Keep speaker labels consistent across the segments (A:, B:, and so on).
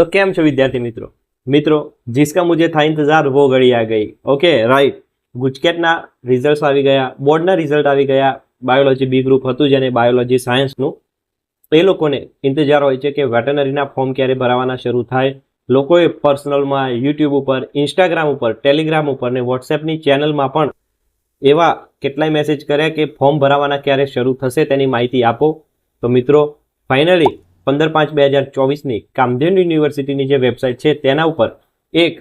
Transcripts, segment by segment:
A: તો કેમ છો વિદ્યાર્થી મિત્રો? મિત્રો, જિસકા મુજે થાય ઇંતજાર વો ઘડી આ ગઈ. ઓકે રાઈટ ગુજકેટના રિઝલ્ટ્સ આવી ગયા, બોર્ડના રિઝલ્ટ આવી ગયા. બાયોલોજી બી ગ્રુપ હતું જેને બાયોલોજી સાયન્સનું એ લોકોને ઇંતજાર હોય છે કે વેટનરીના ફોર્મ ક્યારે ભરાવાના શરૂ થાય. લોકોએ પર્સનલમાં યુટ્યુબ ઉપર ઇન્સ્ટાગ્રામ ઉપર ટેલિગ્રામ ઉપર ને વોટ્સએપની ચેનલમાં પણ એવા કેટલાય મેસેજ કર્યા કે ફોર્મ ભરાવાના ક્યારે શરૂ થશે તેની માહિતી આપો. તો મિત્રો ફાઇનલી પંદર પાંચ બે હજાર ચોવીસની કામધેન યુનિવર્સિટીની જે વેબસાઇટ છે તેના ઉપર એક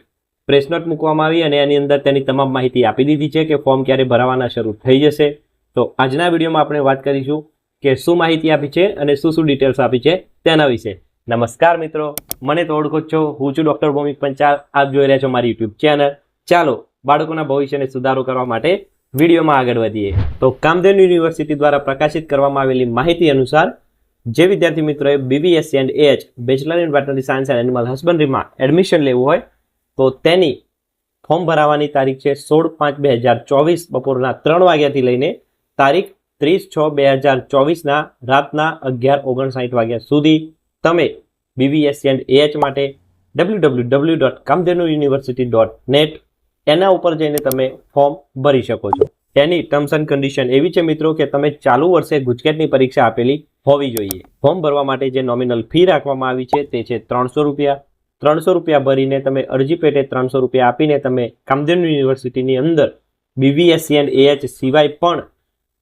A: પ્રેસ નોટ મૂકવામાં આવી અને એની અંદર તેની તમામ માહિતી આપી દીધી છે કે ફોર્મ ક્યારે ભરાવાના શરૂ થઈ જશે. તો આજના વિડીયોમાં આપણે વાત કરીશું કે શું માહિતી આપી છે અને શું શું ડિટેલ્સ આપી છે તેના વિશે. નમસ્કાર મિત્રો, મને તો ઓળખો છો. હું છું ડૉક્ટર ભૌમિક પંચાલ. આપ જોઈ રહ્યા છો મારી યુટ્યુબ ચેનલ. ચાલો, બાળકોના ભવિષ્યને સુધારો કરવા માટે વિડીયોમાં આગળ વધીએ. તો કામધેનુ યુનિવર્સિટી દ્વારા પ્રકાશિત કરવામાં આવેલી માહિતી અનુસાર જે વિદ્યાર્થી મિત્રોએ BBSC and H bachelor in veterinary science and animal હસબન્ડરીમાં admission લેવું હોય, તો તેની ફોર્મ ભરાવાની તારીખ છે સોળ પાંચ બે હજાર ચોવીસ બપોરના ત્રણ વાગ્યાથી લઈને તારીખ ત્રીસ છ બે હજાર ચોવીસના રાતના અગિયાર ઓગણસાઠ વાગ્યા સુધી તમે બીબીએસસી એન્ડ એચ માટે W W W dot Kamdhenu university dot net એના ઉપર જઈને તમે ફોર્મ ભરી શકો છો. એની ટર્મ્સ એન્ડ કન્ડિશન એવી છે મિત્રો કે તમે ચાલુ વર્ષે ગુજકેટની પરીક્ષા આપેલી હોવી જોઈએ. ફોર્મ ભરવા માટે જે નોમિનલ ફી રાખવામાં આવી છે તે છે ત્રણસો રૂપિયા. ત્રણસો રૂપિયા ભરીને તમે અરજી પેટે ત્રણસો રૂપિયા આપીને તમે કામધેનુ યુનિવર્સિટીની અંદર બીવીએસસી એન્ડ એએચ સિવાય પણ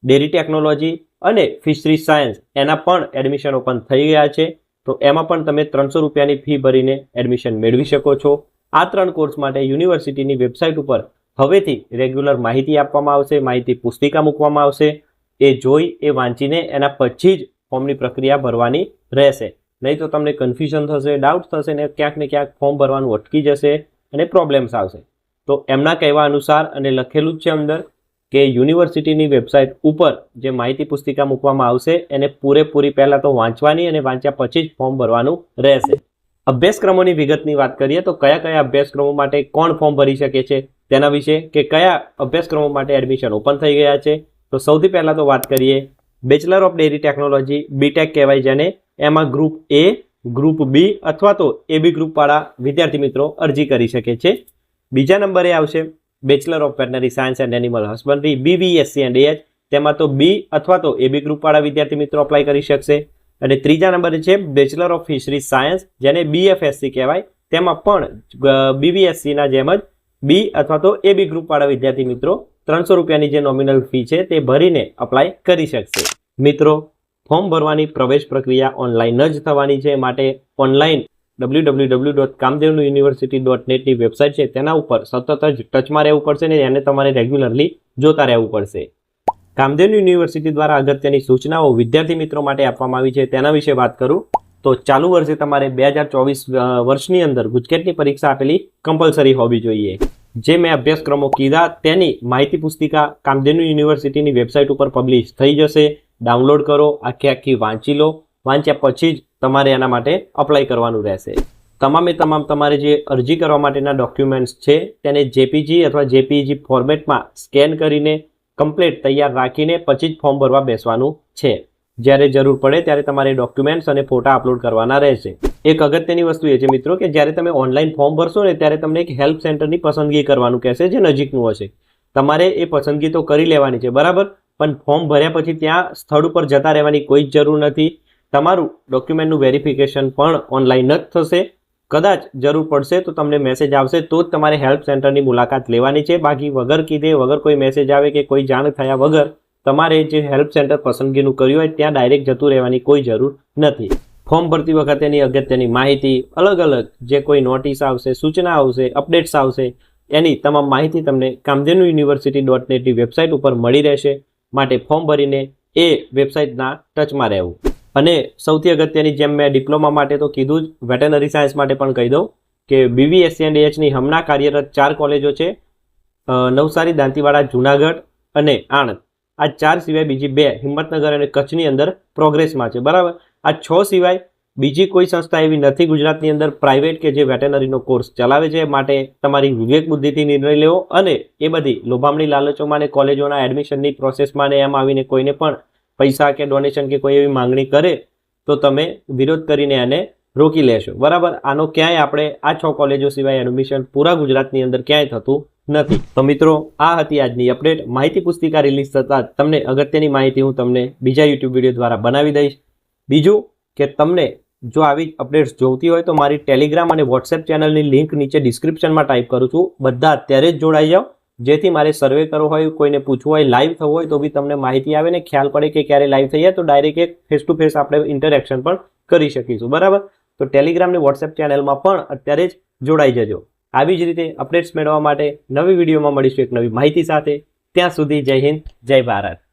A: ડેરી ટેકનોલોજી અને ફિશરી સાયન્સ એના પણ એડમિશન ઓપન થઈ ગયા છે. તો એમાં પણ તમે ત્રણસો રૂપિયાની ફી ભરીને એડમિશન મેળવી શકો છો. આ ત્રણ કોર્સ માટે યુનિવર્સિટીની વેબસાઇટ ઉપર હવેથી રેગ્યુલર માહિતી આપવામાં આવશે, માહિતી પુસ્તિકા મૂકવામાં આવશે. એ જોઈ, એ વાંચીને એના પછી જ ફોર્મની પ્રક્રિયા ભરવાની રહેશે. નહીં તો તમને કન્ફ્યુઝન થશે ડાઉટ થશે ને ક્યાંક ને ક્યાંક ફોર્મ ભરવાનું અટકી જશે અને પ્રોબ્લેમ્સ આવશે. તો એમના કહેવા અનુસાર અને લખેલું જ છે અંદર કે યુનિવર્સિટીની વેબસાઇટ ઉપર જે માહિતી પુસ્તિકા મૂકવામાં આવશે, એને પૂરેપૂરી પહેલાં તો વાંચવાની અને વાંચ્યા પછી જ ફોર્મ ભરવાનું રહેશે. અભ્યાસક્રમોની વિગતની વાત કરીએ તો કયા કયા અભ્યાસક્રમો માટે કોણ ફોર્મ ભરી શકે છે? તેના વિશે કે કયા અભ્યાસક્રમો માટે એડમિશન ઓપન થઈ ગયા છે? તો સૌથી પહેલાં તો વાત કરીએ bachelor of dairy technology BTech કહેવાય જેને. એમાં ગ્રુપ એ ગ્રુપ બી અથવા તો એ બી ગ્રુપવાળા વિદ્યાર્થી મિત્રો અરજી કરી શકે છે. બીજા નંબરે આવશે bachelor of veterinary science and animal husbandry BVSc and H તેમાં તો બી અથવા તો એ બી ગ્રુપવાળા વિદ્યાર્થી મિત્રો અપ્લાય કરી શકશે. અને ત્રીજા નંબરે છે બેચલર ઓફ ફિશરી સાયન્સ જેને બીએફએસસી કહેવાય. તેમાં પણ બીબીએસસીના જેમ જ બી અથવા તો એ બી ગ્રુપવાળા વિદ્યાર્થી મિત્રો ત્રણસો રૂપિયાની જે નોમિનલ ફી છે તે ભરીને અપ્લાય કરી શકશે. મિત્રો ફોર્મ ભરવાની પ્રવેશ પ્રક્રિયા ઓનલાઈન જ થવાની છે. માટે ઓનલાઈન ડબલ્યુ ડબલ્યુ ડોટ કામદેવનું યુનિવર્સિટી ડોટ નેટની વેબસાઇટ છે. તેના ઉપર સતત જ ટચમાં રહેવું પડશે ને એને તમારે રેગ્યુલરલી જોતા રહેવું પડશે. કામદેવ યુનિવર્સિટી દ્વારા અગત્યની સૂચનાઓ વિદ્યાર્થી મિત્રો માટે આપવામાં આવી છે. તેના વિશે વાત કરું. તો ચાલુ વર્ષે તમારે બે હજાર ચોવીસ વર્ષની અંદર ગુજકેટની પરીક્ષા આપેલી કમ્પલસરી હોવી જોઈએ. જે મેં અભ્યાસક્રમો કીધા તેની માહિતી પુસ્તિકા કામધેનુ યુનિવર્સિટીની વેબસાઇટ ઉપર પબ્લિશ થઈ જશે. ડાઉનલોડ કરો, આખી આખી વાંચી લો. વાંચ્યા પછી જ તમારે એના માટે અપ્લાય કરવાનું રહેશે. તમામે તમામ તમારે જે અરજી કરવા માટેના ડોક્યુમેન્ટ્સ છે તેને જેપીજી અથવા જેપીજી ફોર્મેટમાં સ્કેન કરીને કમ્પ્લેટ તૈયાર રાખીને પછી જ ફોર્મ ભરવા બેસવાનું છે. જ્યારે જરૂર પડે ત્યારે તમારે ડોક્યુમેન્ટ્સ અને ફોટા અપલોડ કરવાના રહેશે. એક અગત્યની વસ્તુ એ છે મિત્રો કે જ્યારે તમે ઓનલાઈન ફોર્મ ભરશો ને ત્યારે તમને એક હેલ્પ સેન્ટરની પસંદગી કરવાનું કહેશે જે નજીકનું હશે. તમારે એ પસંદગી તો કરી લેવાની છે, બરાબર? પણ ફોર્મ ભર્યા પછી ત્યાં સ્થળ ઉપર જતા રહેવાની કોઈ જ જરૂર નથી. તમારું ડોક્યુમેન્ટનું વેરિફિકેશન પણ ઓનલાઈન જ થશે. કદાચ જરૂર પડશે તો તમને મેસેજ આવશે, તો જ તમારે હેલ્પ સેન્ટરની મુલાકાત લેવાની છે. બાકી વગર કીધે, વગર કોઈ મેસેજ આવે કે કોઈ જાણ થયા વગર તમારે જે હેલ્પ સેન્ટર પસંદગીનું કર્યું હોય, ત્યાં ડાયરેક્ટ જતું રહેવાની કોઈ જરૂર નથી. ફોર્મ ભરતી વખતેની અગત્યની માહિતી અલગ અલગ, જે કોઈ નોટિસ આવશે, સૂચના આવશે, અપડેટ્સ આવશે, એની તમામ માહિતી તમને કામધેનુ યુનિવર્સિટી ડોટ નેટની વેબસાઇટ ઉપર મળી રહેશે. માટે ફોર્મ ભરીને એ વેબસાઇટના ટચમાં રહેવું. અને સૌથી અગત્યની જેમ મેં ડિપ્લોમા માટે તો કીધું જ વેટનરી સાયન્સ માટે પણ કહી દઉં કે બીવીએસસી એન્ડ એચની હમણાં કાર્યરત ચાર કોલેજો છે નવસારી, દાંતીવાડા, જુનાગઢ અને આણંદ. આ ચાર સિવાય બીજી બે, હિંમતનગર અને કચ્છની અંદર પ્રોગ્રેસમાં છે. બરાબર? આ છ સિવાય બીજી કોઈ સંસ્થા એવી નથી ગુજરાતની અંદર પ્રાઇવેટ કે જે વેટેનરીનો કોર્સ ચલાવે છે માટે તમારી વિવેક બુદ્ધિથી નિર્ણય લેવો અને એ બધી લોભામણી લાલચોમાં અને કોલેજોના એડમિશનની પ્રોસેસમાં ને એમ આવીને કોઈને પણ પૈસા કે ડોનેશન કે કોઈ એવી માંગણી કરે તો તમે વિરોધ કરીને એને રોકી લેશો. બરાબર? આનો ક્યાંય આપણે આ છ કોલેજો સિવાય એડમિશન પૂરા ગુજરાતની અંદર ક્યાંય થતું નથી. તો મિત્રો, આ હતી આજની અપડેટ માહિતી પુસ્તિકા રિલીઝ થતાં જ તમને અગત્યની માહિતી હું તમને બીજા યુટ્યુબ વીડિયો દ્વારા બનાવી દઈશ. બીજું કે તમને જો આવી અપડેટ્સ જોઈતી હોય તો મારી ટેલિગ્રામ અને વોટ્સએપ ચેનલની લિંક નીચે ડિસ્ક્રિપ્શનમાં ટાઈપ કરું છું. બધા અત્યારે જ જોડાઈ જાઓ. જેથી મારે સર્વે કરવો હોય, કોઈને પૂછવું હોય લાઈવ થવું હોય, તો બી તમને માહિતી આવે ને ખ્યાલ પડે કે ક્યારે લાઈવ થઈએ, તો ડાયરેક્ટ એક ફેસ ટુ ફેસ આપણે ઇન્ટરેક્શન પણ કરી શકીશું. બરાબર? તો ટેલિગ્રામ અને વોટ્સએપ ચેનલમાં પણ અત્યારે જ જોડાઈ જજો. આવી જ રીતે અપડેટ્સ મેળવવા માટે નવી વિડીયોમાં મળીશું એક નવી માહિતી સાથે. ત્યાં સુધી જય હિન્દ, જય ભારત.